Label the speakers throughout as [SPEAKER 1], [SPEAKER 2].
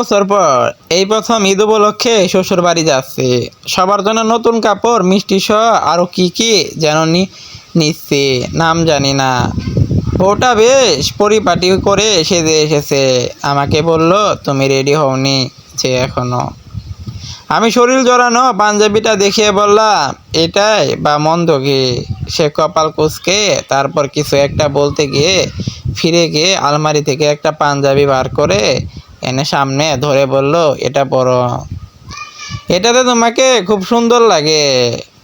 [SPEAKER 1] বছর পর এই প্রথম ঈদ উপলক্ষে শ্বশুর বাড়ি যাচ্ছে। সবার জন্য নতুন কাপড়, মিষ্টি সহ আরও কি কি যেন নিচ্ছে, নাম জানি না। ওটা বেশ পরিপাটি করে সেজে এসেছে। আমাকে বলল, তুমি রেডি হওনি যে এখনও। আমি শরীর জড়ানো পাঞ্জাবিটা দেখিয়ে বললাম, এটাই বা মন্দ কি সে কপাল কুচকে, তারপর কিছু একটা বলতে গিয়ে ফিরে গিয়ে আলমারি থেকে একটা পাঞ্জাবি বার করে এনে সামনে ধরে বলল, এটা পরো এটাতে তোমাকে খুব সুন্দর লাগে।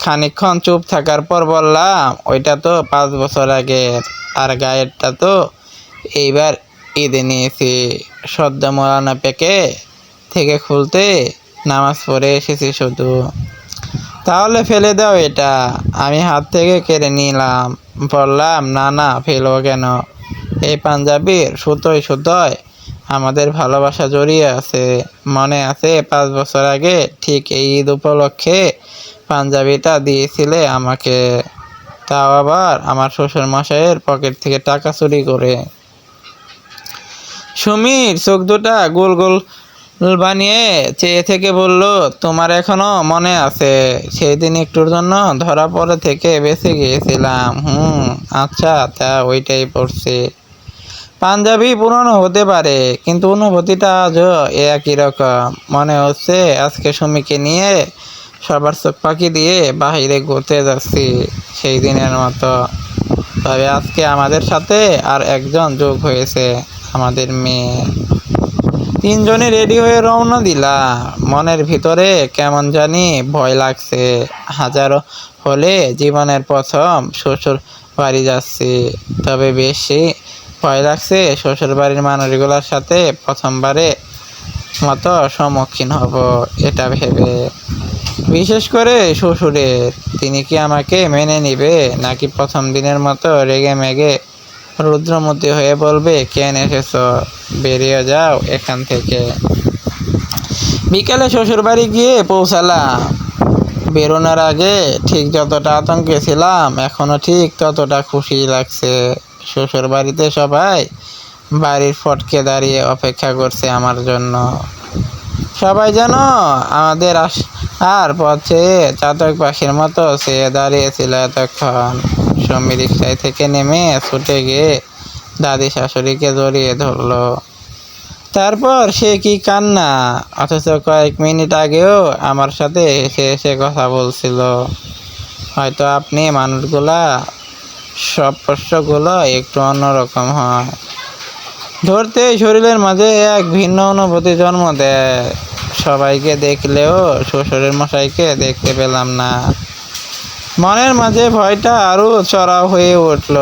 [SPEAKER 1] খানিকক্ষণ চুপ থাকার পর বললাম, ওইটা তো পাঁচ বছর আগে আর গায়েরটা তো এইবার ঈদে নিয়েছি। সদ্য মরানা পেকে থেকে খুলতে নামাজ পড়ে এসেছি শুধু। তাহলে ফেলে দাও এটা। আমি হাত থেকে কেড়ে নিলাম। বললাম, না না ফেলো কেন? এই পাঞ্জাবির সুতোয় সুতোয় আমাদের ভালোবাসা জড়িয়ে আছে। মনে আছে পাঁচ বছর আগে ঠিক এই ঈদ উপলক্ষে পাঞ্জাবিটা দিয়েছিলে আমাকে। তাও আবার আমার শ্বশুর মশাইয়ের পকেট থেকে টাকা চুরি করে। সুমির চোখ দুটা গোল গোল বানিয়ে চেয়ে থেকে বলল, তোমার এখনও মনে আছে? সেই দিন একটুর জন্য ধরা পড়ে থেকে বেঁচে গিয়েছিলাম। হুম আচ্ছা তা ওইটাই পড়ছে। পাঞ্জাবি পুরনো হতে পারে, কিন্তু অনুভূতিটা আজও একই রকম। মনে হচ্ছে আজকে সুমিকে নিয়ে সবার চোখ পাখি দিয়ে বাহিরে ঘুরতে যাচ্ছি সেই দিনের মতো। তবে আজকে আমাদের সাথে আর একজন যোগ হয়েছে, আমাদের মেয়ে। তিনজনে রেডি হয়ে রওনা দিলাম। মনের ভিতরে কেমন জানি ভয় লাগছে। হাজারো হলে জীবনের প্রথম শ্বশুর বাড়ি যাচ্ছি। তবে বেশি ভয় লাগছে শ্বশুর বাড়ির মানুষগুলোর সাথে প্রথমবারে মতো সম্মুখীন হব, এটা ভেবে। বিশেষ করে শ্বশুরের, তিনি কি আমাকে মেনে নিবে, নাকি প্রথম দিনের মতো রেগে মেগে রুদ্রমূর্তি হয়ে বলবে, কেন এসেছ? বেরিয়ে যাও এখান থেকে। বিকেলে শ্বশুর বাড়ি গিয়ে পৌঁছালাম। বেরোনোর আগে ঠিক যতটা আতঙ্কে ছিলাম, এখনও ঠিক ততটা খুশি লাগছে। শ্বশুর বাড়িতে সবাই বাড়ির ফটকে দাঁড়িয়ে অপেক্ষা করছে আমার জন্য। সবাই যেন আমাদের আর পথে চাতক পাখির মতো সে দাঁড়িয়েছিল এতক্ষণ। সমী রিক্সায় থেকে নেমে ছুটে গিয়ে দাদি শাশুড়িকে জড়িয়ে ধরলো। তারপর সে কি কান্না? অথচ কয়েক মিনিট আগেও আমার সাথে এসে এসে কথা বলছিল। হয়তো আপনি মানুষগুলা সব প্রশ্নগুলো একটু অন্যরকম হয়। ধরতে শরীরের মাঝে এক ভিন্ন অনুভূতি জন্ম দেয়। সবাইকে দেখলেও শ্বশুরের মশাইকে দেখতে পেলাম না। মনের মাঝে ভয়টা আরও চড়াও হয়ে উঠল।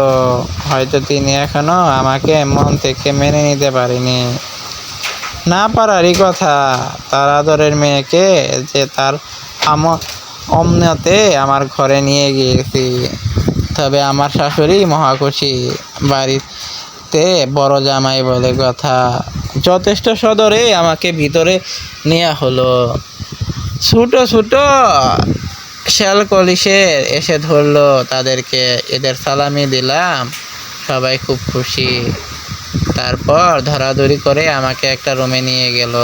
[SPEAKER 1] হয়তো তিনি এখনও আমাকে মন থেকে মেনে নিতে পারেনি। না পারারই কথা, তার আদরের মেয়েকে যে তার আম অমনতে আমার ঘরে নিয়ে গিয়েছি। তবে আমার শাশুড়ি মহাখুশি বাড়িতে বড় জামাই বলে কথা। যথেষ্ট সদরে আমাকে ভিতরে নেওয়া হলো। ছোটো ছোটো শ্যাল কলিশের এসে ধরলো, তাদেরকে এদের সালামি দিলাম, সবাই খুব খুশি। তারপর ধরাধরি করে আমাকে একটা রুমে নিয়ে গেল।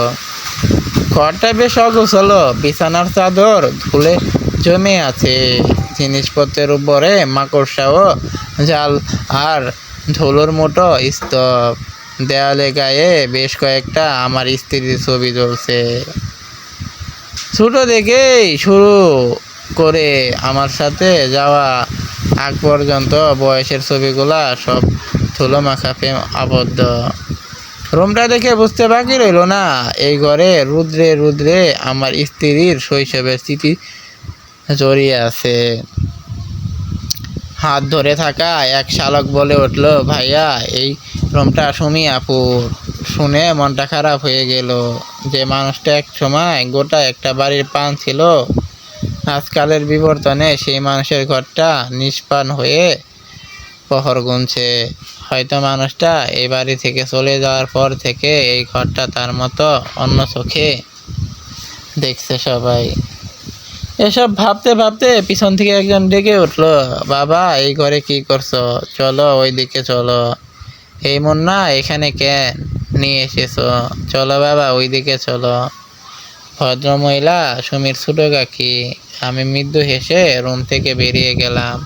[SPEAKER 1] ঘরটা বেশ অগোছলো, বিছানার চাদর ধুলে জমে আছে জিনিসপত্রের উপরে, মাকড়সাও, জাল আর ধুলোর মোটো স্তব। দেয়ালে গায়ে বেশ কয়েকটা আমার স্ত্রীর ছবি জ্বলছে ছোট থেকেই শুরু করে আমার সাথে যাওয়া, আগ পর্যন্ত বয়সের ছবিগুলা সব ধুলো মাখা প্রেম আবদ্ধ। রুমটা দেখে বুঝতে বাকি রইল না, এই ঘরে রুদ্রে রুদ্রে আমার স্ত্রীর শৈশবের স্মৃতি জড়িয়ে আছে। হাত ধরে থাকা এক শালক বলে উঠল, ভাইয়া, এই রুমটা সুমি আপুর শুনে মনটা খারাপ হয়ে গেল যে মানুষটা এক সময় গোটা একটা বাড়ির পান ছিল। আজকালের বিবর্তনে সেই মানুষের ঘরটা নিষ্পান হয়ে প্রহর গুনছে। হয়তো মানুষটা এই বাড়ি থেকে চলে যাওয়ার পর থেকে এই ঘরটা তার মতো অন্য চোখে দেখছে সবাই। এসব ভাবতে ভাবতে পিছন থেকে একজন ডেকে উঠল, বাবা, এই ঘরে কি করছ? চলো ওই দিকে চলো। এই মুন্না, এখানে কেন? নিয়ে এসেছ। চলো বাবা, ওইদিকে চলো। ভদ্রমহিলা, সুমির ছোট কাকি, আমি মৃদু হেসে রুম থেকে বেরিয়ে গেলাম।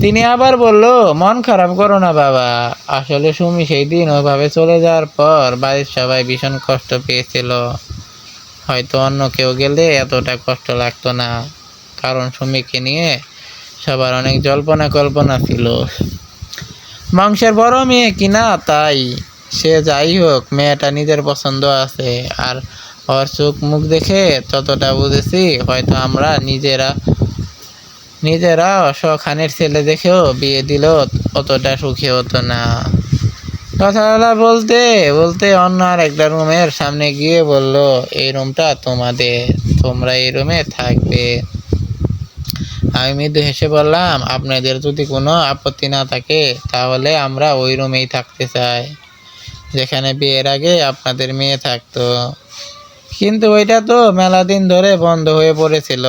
[SPEAKER 1] তিনি আবার বলল, মন খারাপ করো না বাবা। আসলে সুমি সেই দিন ওইভাবে চলে যাওয়ার পর বাড়ির সবাই ভীষণ কষ্ট পেয়েছিল। হয়তো অন্য কেউ গেলে এতটা কষ্ট লাগতো না। কারণ সুমিকে নিয়ে সবার অনেক জল্পনা কল্পনা ছিল। বংশের বড় মেয়ে কিনা তাই সে যাই হোক, মেয়েটা নিজের পছন্দ আছে। আর ওর চোখ মুখ দেখে ততটা বুঝেছি হয়তো আমরা নিজেরা নিজেরা শখানের ছেলে দেখেও বিয়ে দিল অতটা সুখী হতো না। কথাগুলা বলতে বলতে অন্য আর একটা রুমের সামনে গিয়ে বলল, এই রুমটা তোমাদের, তোমরা এই রুমে থাকবে। আমি মৃদু হেসে বললাম, আপনাদের যদি কোনো আপত্তি না থাকে, তাহলে আমরা ওই রুমেই থাকতে চাই, যেখানে বিয়ের আগে আপনাদের মেয়ে থাকতো। কিন্তু ওইটা তো মেলা দিন ধরে বন্ধ হয়ে পড়েছিল,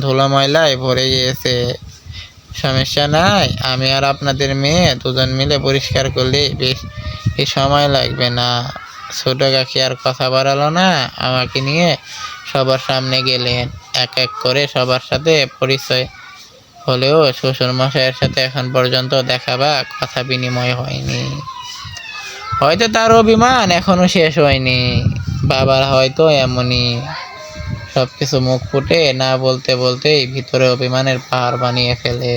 [SPEAKER 1] ধুলো ময়লায় ভরে গিয়েছে। সমস্যা নাই। আমি আর আপনাদের মেয়ে দুজন মিলে পরিষ্কার করলে বেশ সময় লাগবে না। ছোট কাকি আর কথা বাড়ালো না। আমাকে নিয়ে সবার সামনে গেলেন। এক এক করে সবার সাথে পরিচয় হলেও শ্বশুর মশাইয়ের সাথে এখন পর্যন্ত দেখা বা কথা বিনিময় হয়নি। হয়তো তার অভিমান এখনও শেষ হয়নি। বাবার হয়তো এমনই। সব কিছু মুখ ফুটে না বলতে বলতেই ভিতরে অভিমানের পাহাড় বানিয়ে ফেলে।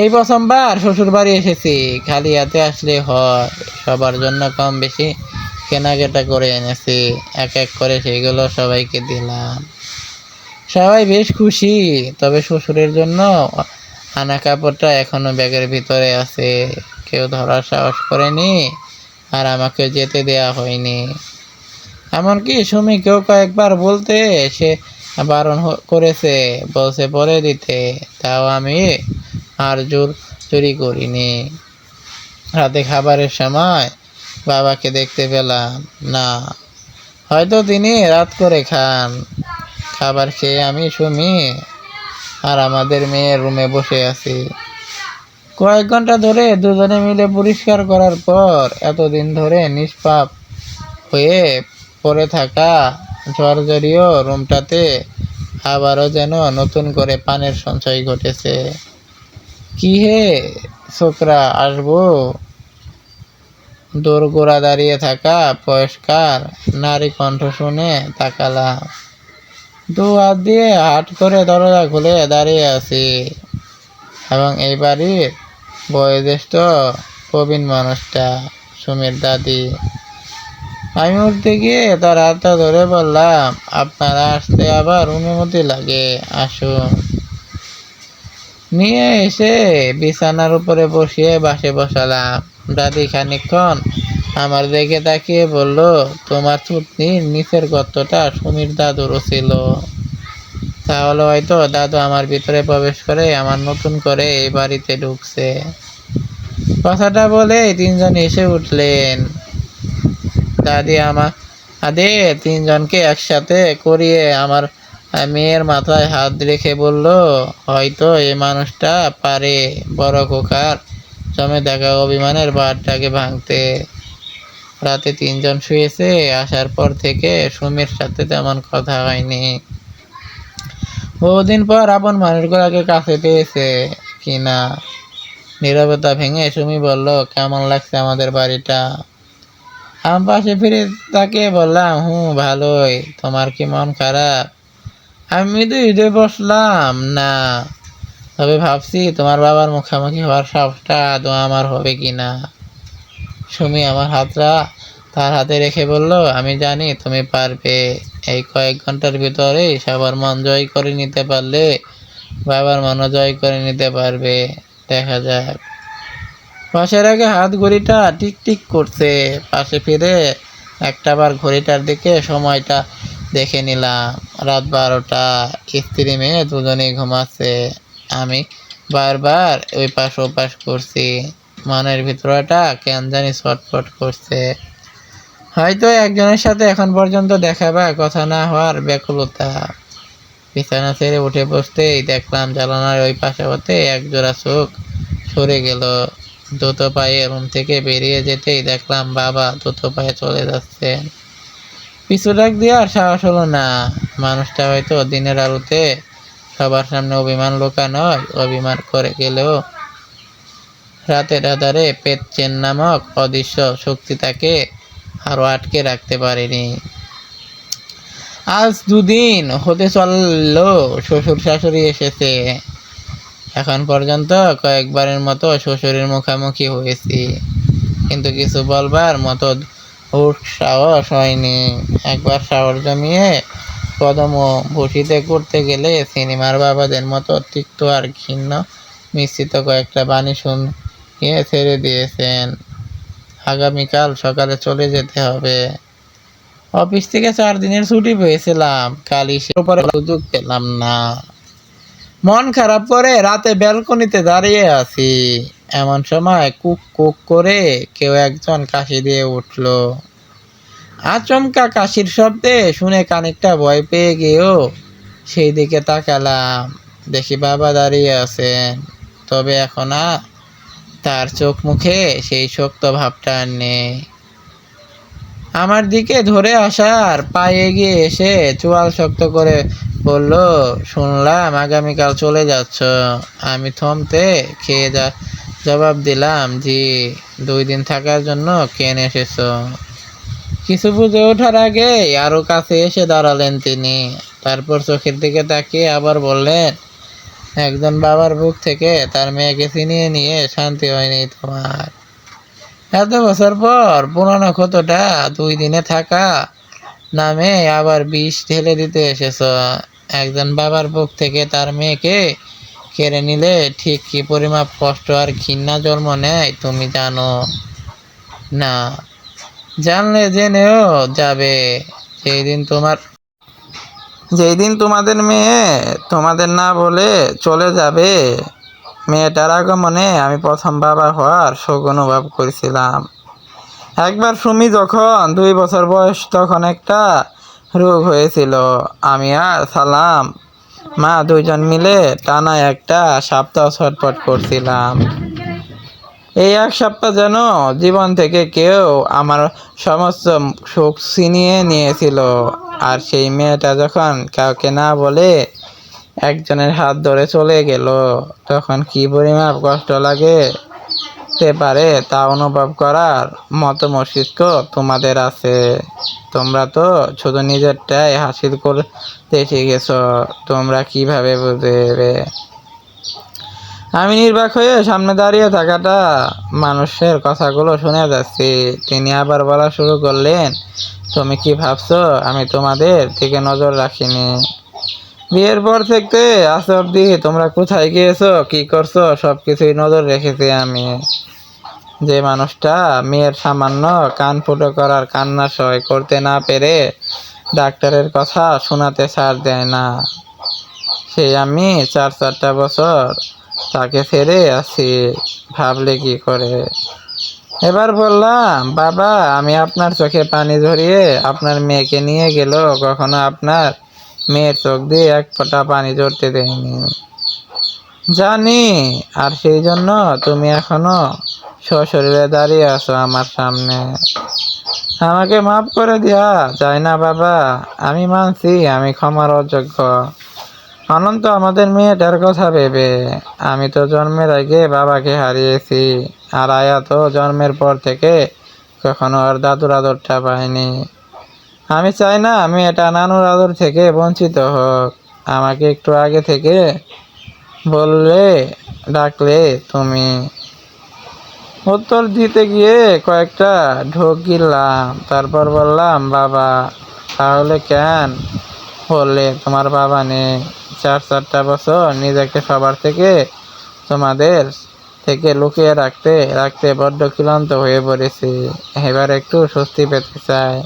[SPEAKER 1] এই প্রথমবার শ্বশুর বাড়ি এসেছি, খালি হাতে আসলে হয়, সবার জন্য কম বেশি কেনাকাটা করে এনেছি, এক এক করে সেগুলো সবাইকে দিলাম। সবাই বেশ খুশি, তবে শ্বশুরের জন্য আনা কাপড়টা এখনও ব্যাগের ভিতরে আছে। কেউ ধরার সাহস করেনি, আর আমাকে যেতে দেয়া হয়নি। এমনকি সুমিকেও কয়েকবার বলতে সে বারণ করেছে, বলছে পরে দিতে, তাও আমি আর জোর চুরি করিনি। রাতে খাবারের সময় বাবাকে দেখতে পেলাম, না, হয়তো তিনি রাত করে খান। খাবার খেয়ে আমি সুমি আর আমাদের মেয়ের রুমে বসে আছি। কয়েক ঘণ্টা ধরে দুজনে মিলে পরিষ্কার করার পর এতদিন ধরে নিষ্পাপ হয়ে পড়ে থাকা জর্জরীয় রুমটাতে আবারও যেন নতুন করে পানের সঞ্চয় ঘটেছে। কি হে ছোকরা, আসব? দোরগোড়া দাঁড়িয়ে থাকা বয়স্কার নারী কণ্ঠ শুনে তাকালাম। দু হাত দিয়ে হাট করে দরজা খুলে দাঁড়িয়ে আছি। এবং এই বাড়ির বয়োজ্যেষ্ঠ প্রবীণ মানুষটা, সুমির দাদি। আমি উঠতে গিয়ে তার হাতটা ধরে বললাম, আপনারা আসতে আবার অনুমতি লাগে, আসুন। নিয়ে এসে বিছানার উপরে বসিয়ে বাসে বসালাম। দাদি খানিকক্ষণ আমার দিকে তাকিয়ে বলল, তোমার চুটনির নিচের গর্তটা সুমির দাদুরও ছিল। তাহলে হয়তো দাদু আমার ভিতরে প্রবেশ করে আমার নতুন করে এই বাড়িতে ঢুকছে। কথাটা বলে তিনজন এসে উঠলেন। দাদি আমার আদে তিনজনকে একসাথে করিয়ে আমার মেয়ের মাথায় হাত রেখে বলল, হয়তো এই মানুষটা পারে, বড় কোকার জমে দেখা অভিমানের বারটাকে ভাঙতে। রাতে তিনজন শুয়েছে, আসার পর থেকে সুমির সাথে তেমন কথা হয়নি। বহুদিন পর আপন মানুষগুলোকে কাছে পেয়েছে কিনা? নীরবতা ভেঙে সুমি বলল, কেমন লাগছে আমাদের বাড়িটা? আমি পাশে ফিরে তাকে বললাম হুম ভালোই। তোমার কি মন খারাপ? আমি তো ঈদে বসলাম, না। তবে ভাবছি তোমার বাবার মুখামুখি হওয়ার সাহসটা আদৌ আমার হবে কি না? সুমি আমার হাতটা তার হাতে রেখে বলল, আমি জানি তুমি পারবে। এই কয়েক ঘণ্টার ভিতরে সবার মন জয় করে নিতে পারলে বাবার মনও জয় করে নিতে পারবে। দেখা যাক। পাশের আগে হাত ঘড়িটা টিক টিক করছে, পাশে ফিরে একটা বার ঘড়িটার দিকে সময়টা দেখে নিলাম। রাত বারোটা, স্ত্রী মেয়ে দুজনেই ঘুমাচ্ছে। আমি বারবার ওই পাশ ও পাশ করছি। মনের ভিতরটা কেন জানি ছটফট করছে। হয়তো একজনের সাথে এখন পর্যন্ত দেখা বা কথা না হওয়ার ব্যাকুলতা। বিছানা ছেড়ে উঠে বসতেই দেখলাম জানালার ওই পাশে হতে এক জোড়া চোখ সরে গেল। দ্রুত পায়ে রুম থেকে বেরিয়ে যেতেই দেখলাম বাবা দ্রুত পায়ে চলে যাচ্ছেন পিছু ডাক দিয়ে আর সাহস হলো না। মানুষটা হয়তো দিনের আলোতে সবার সামনে অভিমান লোকা নয় অভিমান করে গেলেও রাতের আধারে পেতচেন নামক অদৃশ্য শক্তি তাকে আরও আটকে রাখতে পারেনি। আজ দুদিন হতে চলল, শ্বশুর শাশুড়ি এসেছে। এখন পর্যন্ত কয়েকবারের মতো শ্বশুরের মুখামুখি হয়েছি। কিন্তু কিছু বলবার মতো সাহস হয়নি। একবার সাহস জমিয়ে কদম ও ভুসিতে করতে গেলে সিনেমার বাবাদের মতো তিক্ত আর ঘৃণ্য মিশ্রিত কয়েকটা বাণী শুনিয়ে ছেড়ে দিয়েছেন। আগামীকাল সকালে চলে যেতে হবে। অফিস থেকে চার দিনের ছুটি পেয়েছিলাম। কালি সে উপরে সুযোগ পেলাম না। মন খারাপ করে রাতে ব্যালকনিতে দাঁড়িয়ে আছি। এমন সময় কুক কুক করে কেউ একজন কাশি দিয়ে উঠল। আচমকা কাশির শব্দে শুনে খানিকটা ভয় পেয়ে গিয়েও সেই দিকে তাকালাম। দেখি বাবা দাঁড়িয়ে আছেন। তবে এখন আর তার চোখ মুখে সেই শক্ত ভাবটা আর নেই। আমার দিকে ধরে আসার পায়ে গিয়ে এসে চোয়াল শক্ত করে বলল, শুনলাম আগামীকাল চলে যাচ্ছ। আমি থমতে খেয়ে যা, জবাব দিলাম, জি, দুই দিন থাকার জন্য কেন এসেছ? কিছু বুঝে ওঠার আগে আরও কাছে এসে দাঁড়ালেন তিনি। তারপর চোখের দিকে তাকিয়ে আবার বললেন, একজন বাবার বুক থেকে তার মেয়েকে চিনিয়ে নিয়ে শান্তি হয়নি তোমার। এত বছর পর পুরানো ক্ষতটা দুই দিনে থাকা নামে আবার বিষ ঢেলে দিতে এসেছ। একজন বাবার বুক থেকে তার মেয়েকে কেড়ে নিলে ঠিক কি পরিমাপ কষ্ট আর ঘৃণা জন্ম নেয় তুমি জানো? না, জানলে জেনেও যাবে। সেই দিন তোমার যেই দিন তোমাদের মেয়ে তোমাদের না বলে চলে যাবে মেয়েটার আগমনে আমি প্রথম বাবা হওয়ার শোক অনুভব করেছিলাম। একবার সুমি যখন দুই বছর বয়স, তখন একটা রোগ হয়েছিল। আমি আর সালাম, মা দুইজন মিলে টানা একটা সপ্তাহ ছটফট করছিলাম। এই এক সপ্তাহ যেন জীবন থেকে কেউ আমার সমস্ত সুখ ছিনিয়ে নিয়েছিল। আর সেই মেয়েটা যখন কাউকে না বলে একজনের হাত ধরে চলে গেল। তখন কি পরিমাপ কষ্ট লাগে? তে পারে তা অনুভব করার মতো মস্তিষ্ক তোমাদের আছে। তোমরা তো শুধু নিজেরটাই হাসিল করতে শিখেছ তোমরা কীভাবে বুঝবে? আমি নির্বাক হয়ে সামনে দাঁড়িয়ে থাকাটা মানুষের কথাগুলো শুনে যাচ্ছি। তিনি আবার বলা শুরু করলেন, তুমি কি ভাবছ? আমি তোমাদের থেকে নজর রাখিনি। বিয়ের পর থেকে আজ অব্দি তোমরা কোথায় গিয়েছো, কি করছ সব কিছুই নজর রেখেছি আমি। যে মানুষটা মেয়ের সামান্য কান ফুটো করার কান্না সয় করতে না পেরে ডাক্তারের কথা শোনাতে ছাড় দেয় না। সেই আমি চার চারটা বছর তাকে ছেড়ে আছি ভাবলে কি করে? এবার বললাম, বাবা, আমি আপনার চোখে পানি ঝরিয়ে আপনার মেয়েকে নিয়ে গেল কখনো আপনার মেয়ের চোখ দিয়ে এক ফোঁটা পানি ঝরতে দেয়নি। জানি, আর সেই জন্য তুমি এখনও সশরীরে দাঁড়িয়ে আছো আমার সামনে। আমাকে মাফ করে দিয়া যায় না বাবা, আমি মানছি, আমি ক্ষমার অযোগ্য। অনন্ত আমাদের মেয়েটার কথা ভেবে, আমি তো জন্মের আগে বাবাকে হারিয়েছি, আর আয়া তো জন্মের পর থেকে কখনো আর দাদুর আদরটা পাইনি আমি চাই না মেয়েটা নানুর আদর থেকে বঞ্চিত হোক। আমাকে একটু আগে থেকে বললে, ডাকলে তুমি। উত্তর দিতে গিয়ে কয়েকটা ঢোক গিললাম, তারপর বললাম, বাবা, তাহলে কেন বললে তোমার বাবা নেই? চার চারটা বছর নিজেকে সবার থেকে, তোমাদের থেকে লুকিয়ে রাখতে রাখতে বড্ড ক্লান্ত হয়ে পড়েছি। এবার একটু স্বস্তি পেতে চাই।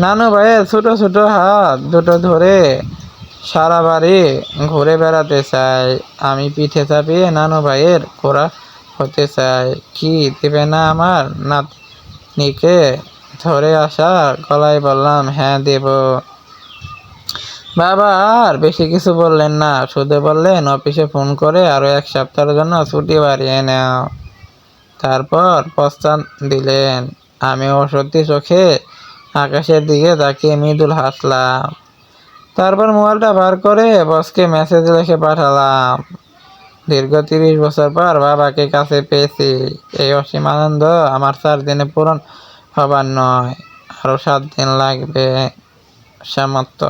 [SPEAKER 1] নানু ভাইয়ের ছোট ছোট হাত, দুটো ধরে। সারা বাড়ি ঘুরে বেড়াতে চাই। আমি পিঠে চাপিয়ে নানু ভাইয়ের ঘোরা হতে চাই। কি দেবে না আমার নাতনিকে? ধরে আসা গলায় বললাম হ্যাঁ দেব। বাবা, আর বেশি কিছু বললেন না। শুধু বললেন, অফিসে ফোন করে আরও এক সপ্তাহের জন্য ছুটি বাড়িয়ে নাও। তারপর প্রস্তাব দিলেন। আমি অসত্যি চোখে আকাশের দিকে তাকিয়ে মৃদুল হাসলাম। তারপর মোবাইলটা বার করে বসকে মেসেজ লিখে পাঠালাম, দীর্ঘ তিরিশ বছর পর বাবাকে কাছে পেয়েছি। এই অসীম আনন্দ আমার চার দিনে পূরণ হবার নয় আরও সাত দিন লাগবে সামর্থ্য।